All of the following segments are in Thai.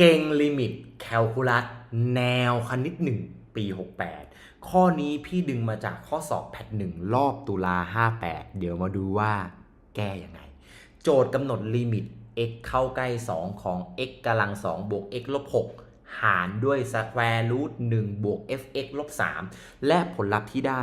เก่งลิมิตแคลคูลัสแนวคณิต1ปี 68 ข้อนี้พี่ดึงมาจากข้อสอบแพทหนึ่งรอบตุลา 58 เดี๋ยวมาดูว่าแก้ยังไง โจทย์กำหนดลิมิต x เข้าใกล้ 2 ของ x กำลัง2บวก x ลบ6หารด้วยสแควร์รูท1บวก fx ลบ3และผลลัพธ์ที่ได้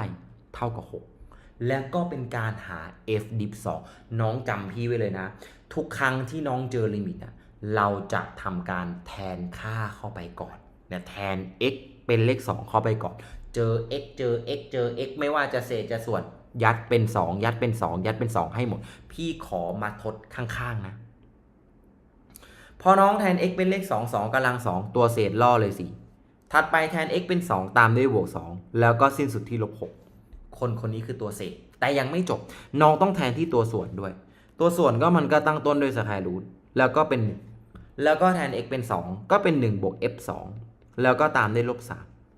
เท่ากับ 6และก็เป็นการหา f dip 2น้องจำพี่ไว้เลยนะ ทุกครั้งที่น้องเจอลิมิตอะ เราจะทำการแทนค่าเข้าไปก่อนเนี่ยแทน x เป็นเลข 2 เข้าไปก่อน เจอ x เจอ x เจอ x ไม่ว่าจะเศษจะส่วนยัดเป็น 2 ยัดเป็น 2 ยัดเป็น 2 ให้หมด พี่ขอมาทดข้างๆนะพอน้องแทน x เป็นเลข 2 2กำลัง 2 ตัวเศษล่อเลยสิถัดไปแทน x เป็น 2 ตามด้วยบวก 2 แล้วก็สิ้นสุดที่ลบ 6 คนคนนี้คือตัวเศษ แต่ยังไม่จบ น้องต้องแทนที่ตัวส่วนด้วย ตัวส่วนก็มันก็ตั้งต้นด้วยสแควร์รูทแล้วก็เป็น แล้วก็แทน x เป็น 2 ก็เป็น 1 บวก f 2แล้วก็ตามด้วยลบ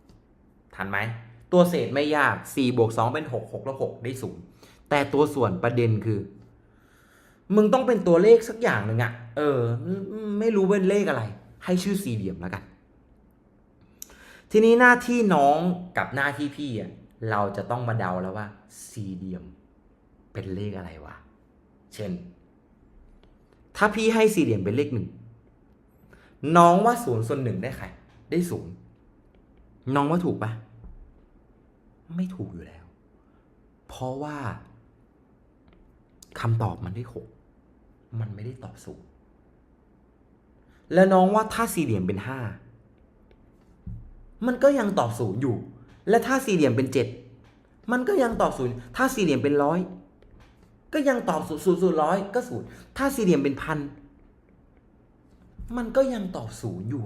3ทันไหม ตัวเศษไม่ยาก 4 บวก 2 เป็น 6 6ลบ6ได้ 0 แต่ตัวส่วนประเด็นคือ มึงต้องเป็นตัวเลขสักอย่างหนึ่งอะเออ ไม่รู้เป็นเลขอะไร ให้ชื่อสี่เหลี่ยมแล้วกัน ทีนี้หน้าที่น้องกับหน้าที่พี่อะเราจะต้องมาเดาแล้วว่าสี่เหลี่ยม เป็นเลขอะไรวะ เช่น ถ้าพี่ให้สี่เหลี่ยมเป็นเลขหนึ่ง น้องว่าศูนย์ส่วนหนึ่งได้ใคร ได้ศูนย์น้องว่าถูกปะไม่ถูกอยู่แล้ว เพราะว่าคำตอบมันได้หกมันไม่ได้ตอบศูนย์แล้วน้องว่าถ้าสี่เหลี่ยมเป็นห้ามันก็ยังตอบศูนย์อยู่ และถ้าสี่เหลี่ยมเป็นเจ็ดมันก็ยังตอบศูนย์ถ้าสี่เหลี่ยมเป็นร้อยก็ยังตอบศูนย์ศูนย์ศูนย์ร้อยก็ศูนย์ถ้าสี่เหลี่ยมเป็นพัน มันก็ยังตอบศูนย์อยู่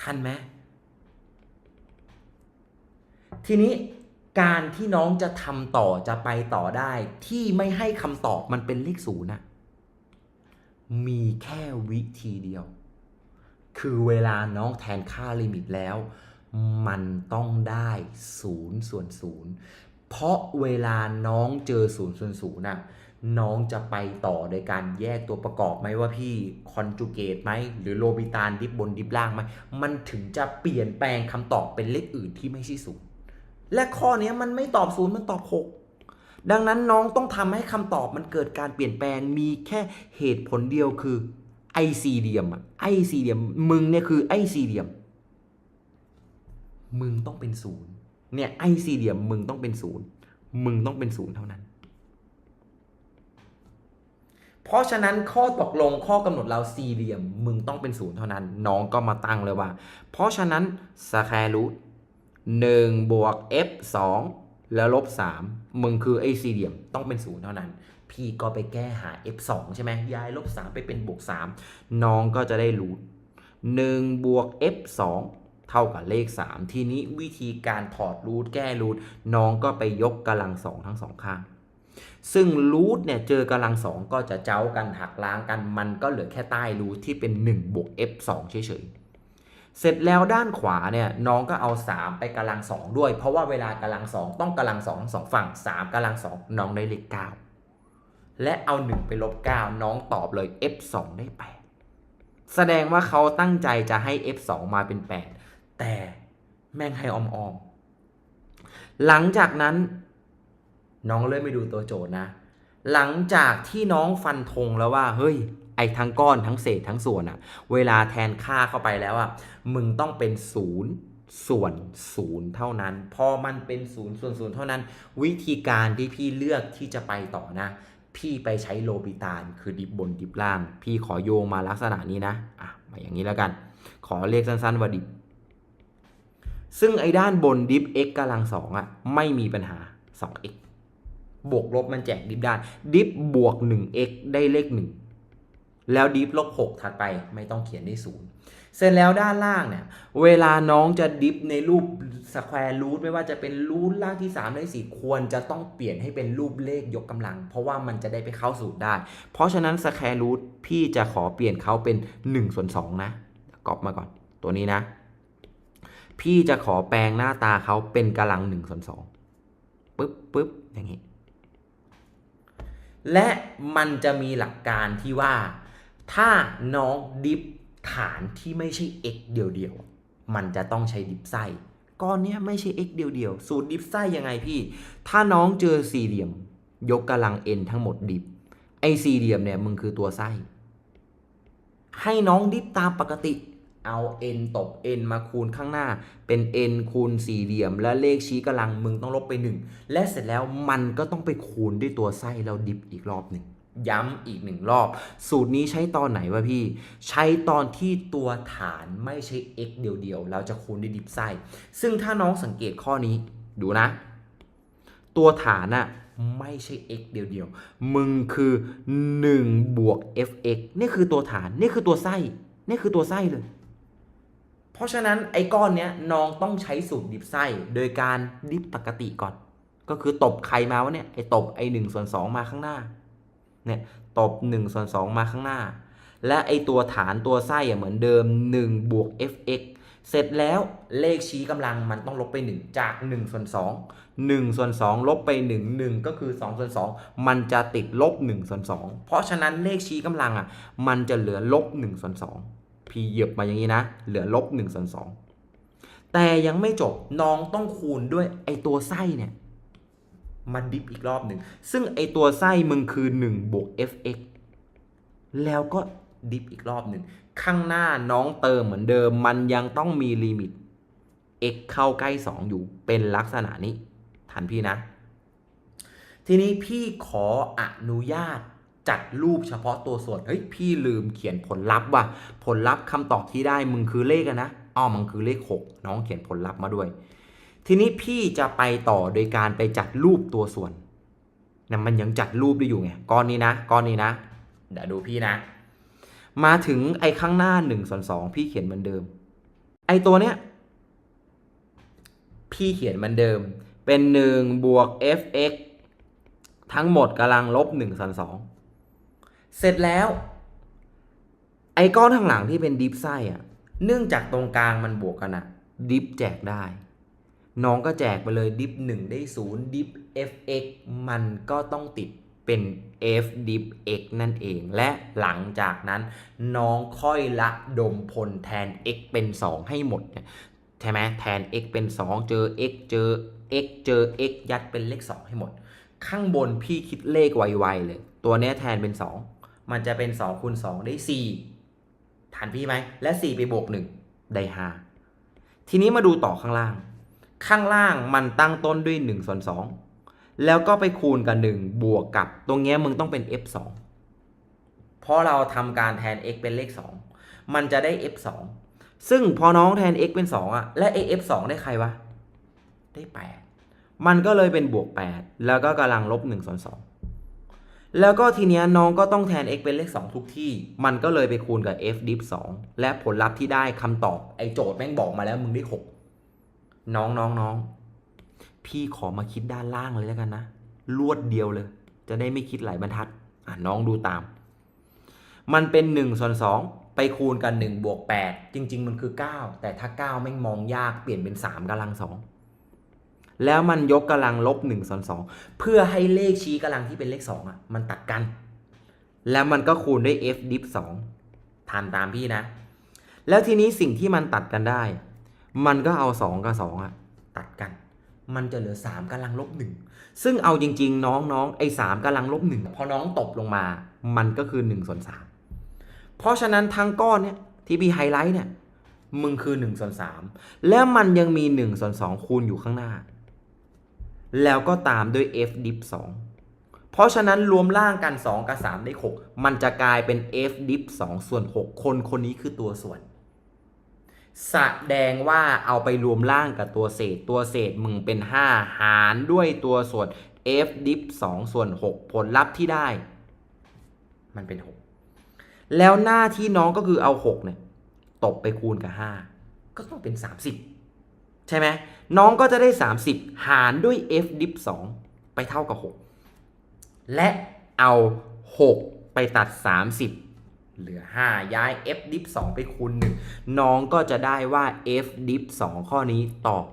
ทันไหมทีนี้การที่น้องจะทำต่อจะไปต่อได้ ที่ไม่ให้คำตอบมันเป็นเลขศูนย์นะมีแค่วิธีเดียว คือเวลาน้องแทนค่าลิมิตแล้ว มันต้องได้ศูนย์ส่วนศูนย์เพราะเวลาน้องเจอศูนย์ส่วนศูนย์น่ะ น้องจะไปต่อโดยการแยกตัวประกอบไหมว่าพี่คอนจูเกตไหมหรือโลบิตานดิบบนดิบล่างไหมมันถึงจะเปลี่ยนแปลงคำตอบเป็นเลขอื่นที่ไม่ใช่ศูนย์และข้อนี้มันไม่ตอบศูนย์มันตอบ6ดังนั้นน้องต้องทำให้คำตอบมันเกิดการเปลี่ยนแปลงมีแค่เหตุผลเดียวคือไอซีเดียมอะไอซีเดียมมึงเนี่ยคือไอซีเดียม มึงต้องเป็นศูนย์เนี่ยไอซีเดียมมึงต้องเป็นศูนย์มึงต้องเป็นศูนย์เท่านั้น เพราะฉะนั้นข้อตกลงข้อกำหนดเราสี่เหลี่ยมมึงต้องเป็นศูนย์เท่านั้น น้องก็มาตั้งเลยว่า เพราะฉะนั้นสแครูทหนึ่งบวก f สองแล้วลบสามมึงคือไอ้สี่เหลี่ยมต้องเป็นศูนย์เท่านั้น พี่ก็ไปแก้หา f สองใช่ไหมย้ายลบสามไปเป็นบวกสามน้องก็จะได้รูทหนึ่งบวก f สองเท่ากับเลข 3 ทีนี้วิธีการถอดรูทแก้รูทน้องก็ไปยกกำลังสองทั้งสองข้าง ซึ่งรูทเนี่ยเจอกำลังสองก็จะเจ้ากันหักล้างกัน มันก็เหลือแค่ใต้รูทที่เป็น1บวก f 2 เฉยๆ เสร็จแล้วด้านขวาเนี่ยน้องก็เอา 3 ไปกำลังสองด้วย เพราะว่าเวลากำลังสองต้องกำลังสองสองฝั่ง 3กำลังสองน้องได้เลข9และเอา 1 ไปลบ 9 น้องตอบเลย f 2 ได้ 8 แสดงว่าเขาตั้งใจจะให้ f 2 มาเป็น 8 แต่แม่งให้อมอมหลังจากนั้น น้องเริ่มไปดูตัวโจทย์นะ หลังจากที่น้องฟันธงแล้วว่า เฮ้ย ไอ้ทั้งก้อนทั้งเศษทั้งส่วนอะเวลาแทนค่าเข้าไปแล้วอะมึงต้องเป็นศูนย์ส่วนศูนย์เท่านั้น พอมันเป็นศูนย์ส่วนศูนย์เท่านั้น วิธีการที่พี่เลือกที่จะไปต่อนะ พี่ไปใช้โลบิตานคือดิบบนดิบล่าง พี่ขอโยงมาลักษณะนี้นะ อะ มาอย่างนี้แล้วกัน ขอเรียกสั้นๆว่าดิบ ซึ่งไอ้ด้านบนดิฟ x กำลังสองอะ ไม่มีปัญหา 2x บวกลบมันแจกดิฟได้ดิฟบวก 1x ได้เลข 1 แล้วดิฟลบ 6 ถัดไปไม่ต้องเขียนได้ศูนย์เสร็จแล้วด้านล่างเนี่ย เวลาน้องจะดิฟในรูปสแควร์รูทไม่ว่าจะเป็นรูทล่างที่3ได้4ควรจะต้องเปลี่ยนให้เป็นรูปเลขยกกำลัง เพราะว่ามันจะได้ไปเข้าสูตรได้ เพราะฉะนั้นสแควร์รูทพี่จะขอเปลี่ยนเขาเป็น1ส่วน2นะกรอบมาก่อนตัวนี้นะ พี่จะขอแปลงหน้าตาเขาเป็นกำลัง1ส่วน2ปึ๊บปึ๊บอย่างนี้ และมันจะมีหลักการที่ว่า ถ้าน้องดิฟฐานที่ไม่ใช่ x เดียวๆ มันจะต้องใช้ดิฟไส้ก้อนเนี้ยไม่ใช่ x เดียวๆ สูตรดิฟไส้ยังไงพี่ ถ้าน้องเจอสี่เหลี่ยม ยกกำลัง n ทั้งหมดดิฟ ไอสี่เหลี่ยมเนี่ยมึงคือตัวไส้ ให้น้องดิฟตามปกติ เอา n ตบ n มาคูณข้างหน้า เป็น n คูณสี่เหลี่ยม และเลขชี้กำลังมึงต้องลบไป 1 และเสร็จแล้วมันก็ต้องไปคูณด้วยตัวไส้แล้วดิฟอีกรอบหนึ่งย้ำอีกหนึ่งรอบ สูตรนี้ใช้ตอนไหนวะพี่ ใช้ตอนที่ตัวฐานไม่ใช่ x เดียวๆแล้วจะคูณด้วยดิฟไส้ ซึ่งถ้าน้องสังเกตข้อนี้ ดูนะ ตัวฐานอะไม่ใช่ x เดียวๆ มึงคือ 1 บวก fx นี่คือตัวฐาน นี่คือตัวไส้ นี่คือตัวไส้เลย ราะฉะนั้นไอ้ก้อนเนี้ยน้องต้องใช้สูตรดิฟไส้โดยการดิฟปกติก่อน ก็คือตบใครมาวะเนี่ยไอ้ตบไอ้หนึ่งส่วนสองมาข้างหน้าเนี่ยตบ1ส่วน2มาข้างหน้า และไอ้ตัวฐานตัวไส้อะเหมือนเดิม1บวก fx เสร็จแล้วเลขชี้กำลังมันต้องลบไป 1 จาก1ส่วน2 1ส่วน2ลบไป 1 1 ก็คือ2ส่วน2มันจะติดลบ1ส่วน2เพราะฉะนั้นเลขชี้กำลังอะมันจะเหลือลบ1ส่วน2 พี่เหยียบมาอย่างนี้นะ เหลือลบ1ส่วน2แต่ยังไม่จบน้องต้องคูณด้วยไอตัวไส้เนี่ย มันดิฟอีกรอบหนึ่ง ซึ่งไอตัวไส้มึงคือ1บวก fx แล้วก็ดิฟอีกรอบหนึ่ง ข้างหน้าน้องเติมเหมือนเดิม มันยังต้องมีลิมิต x เข้าใกล้ 2 อยู่เป็นลักษณะนี้ ทันพี่นะ ทีนี้พี่ขออนุญาต จัดรูปเฉพาะตัวส่วน เฮ้ย พี่ลืมเขียนผลลัพธ์ว่ะ ผลลัพธ์คำตอบที่ได้มึงคือเลขนะอ้อมันคือเลข 6 น้องเขียนผลลัพธ์มาด้วย ทีนี้พี่จะไปต่อโดยการไปจัดรูปตัวส่วนนะมันยังจัดรูปได้อยู่ไง ก้อนนี้นะ ก้อนนี้นะ เดี๋ยวดูพี่นะ มาถึงไอ้ข้างหน้า1ส่วน2พี่เขียนเหมือนเดิม ไอ้ตัวเนี้ย พี่เขียนเหมือนเดิม เป็น1บวก fx ทั้งหมดกำลังลบ1ส่วน2 เสร็จแล้ว ไอ้ก้อนข้างหลังที่เป็นดิฟไส้อะเนื่องจากตรงกลางมันบวกกันอะดิฟแจกได้ น้องก็แจกไปเลยดิฟ1ได้0ดิฟ fx มันก็ต้องติดเป็น f div x นั่นเอง และหลังจากนั้นน้องค่อยละดมพลแทน x เป็น 2 ให้หมดเนี่ยใช่ไหมแทน x เป็น 2 เจอ x เจอ x เจอ x ยัดเป็นเลข 2 ให้หมด ข้างบนพี่คิดเลขไวๆเลย ตัวนี้แทนเป็น 2 มันจะเป็น2คูณ2ได้ 4 ทันพี่ไหม และ 4 ไปบวก 1 ได้ 5 ทีนี้มาดูต่อข้างล่าง ข้างล่างมันตั้งต้นด้วย1ส่วน2แล้วก็ไปคูณกับ 1 บวกกับ ตรงเนี้ยมึงต้องเป็น f 2เพราะเราทำการแทน x เป็นเลข 2 มันจะได้ f 2ซึ่งพอน้องแทน x เป็น 2อะ และ f 2ได้ใครวะ ได้ 8 มันก็เลยเป็นบวก 8 แล้วก็กำลังลบ1ส่วน2 แล้วก็ทีเนี้ยน้องก็ต้องแทน x เป็นเลข 2 ทุกที่ มันก็เลยไปคูณกับ f div 2และผลลัพธ์ที่ได้คำตอบไอโจทย์แม่งบอกมาแล้วมึงได้ 6 น้องน้องน้องพี่ขอมาคิดด้านล่างเลยแล้วกันนะ ลวดเดียวเลย จะได้ไม่คิดหลายบรรทัด อะน้องดูตาม มันเป็น1ส่วน2ไปคูณกัน1บวก8จริง ๆ มันคือ 9 แต่ถ้า 9 แม่งมองยากเปลี่ยนเป็น3กำลัง2 แล้วมันยกกำลังลบ1ส่วน2เพื่อให้เลขชี้กำลังที่เป็นเลข2อะมันตัดกัน แล้วมันก็คูณด้วย f div 2ทานตามพี่นะ แล้วทีนี้สิ่งที่มันตัดกันได้ มันก็เอา 2 กับ2อะตัดกัน มันจะเหลือ 3กำลังลบหนึ่งซึ่งเอาจริง ๆ น้องน้องไอ้สามกำลังลบหนึ่งพอน้องตบลงมา มันก็คือ1ส่วน3เพราะฉะนั้นทั้งก้อนเนี่ยที่พี่ไฮไลท์เนี่ยมึงคือ1ส่วน3แล้วมันยังมี1ส่วน2คูณอยู่ข้างหน้า แล้วก็ตามด้วย f div 2เพราะฉะนั้นรวมล่างกัน 2 กับ 3 ได้ 6 มันจะกลายเป็น f div 2ส่วน 6 คนคนนี้คือตัวส่วน แสดงว่าเอาไปรวมล่างกับตัวเศษ ตัวเศษมึงเป็น 5 หารด้วยตัวส่วน f div 2ส่วน 6 ผลลัพธ์ที่ได้ มันเป็น 6 แล้วหน้าที่น้องก็คือเอา 6 เนี่ย ตบไปคูณกับ 5 ก็ต้องเป็น 30 ใช่ไหมน้องก็จะได้ 30 หารด้วย f div 2ไปเท่ากับ 6 และเอา 6 ไปตัด 30 เหลือ 5 ย้าย f div 2ไปคูณ 1 น้องก็จะได้ว่า f div 2ข้อนี้ตอบ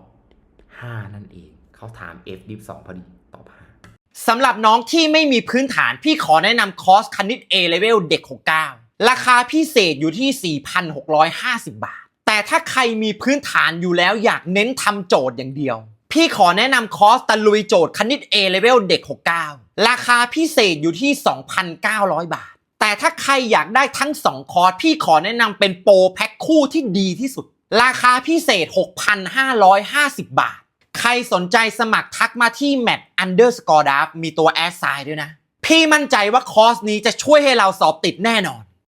5 นั่นเอง เขาถาม f div 2พอดี ตอบ 5สำหรับน้องที่ไม่มีพื้นฐาน พี่ขอแนะนำคอร์สคณิต A level เด็กราคาพิเศษอยู่ที่ 4,650 บาท แต่ถ้าใครมีพื้นฐานอยู่แล้วอยากเน้นทำโจทย์อย่างเดียว พี่ขอแนะนำคอร์สตะลุยโจทย์คณิต A Level เด็ก 69 ราคาพิเศษอยู่ที่ 2,900 บาท แต่ถ้าใครอยากได้ทั้ง 2 คอร์ส พี่ขอแนะนำเป็นโปรแพ็คคู่ที่ดีที่สุด ราคาพิเศษ 6,550 บาท ใครสนใจสมัครทักมาที่ mat underscore d a f มีตัวแอดไซน์ด้วยนะ พี่มั่นใจว่าคอร์สนี้จะช่วยให้เราสอบติดแน่นอน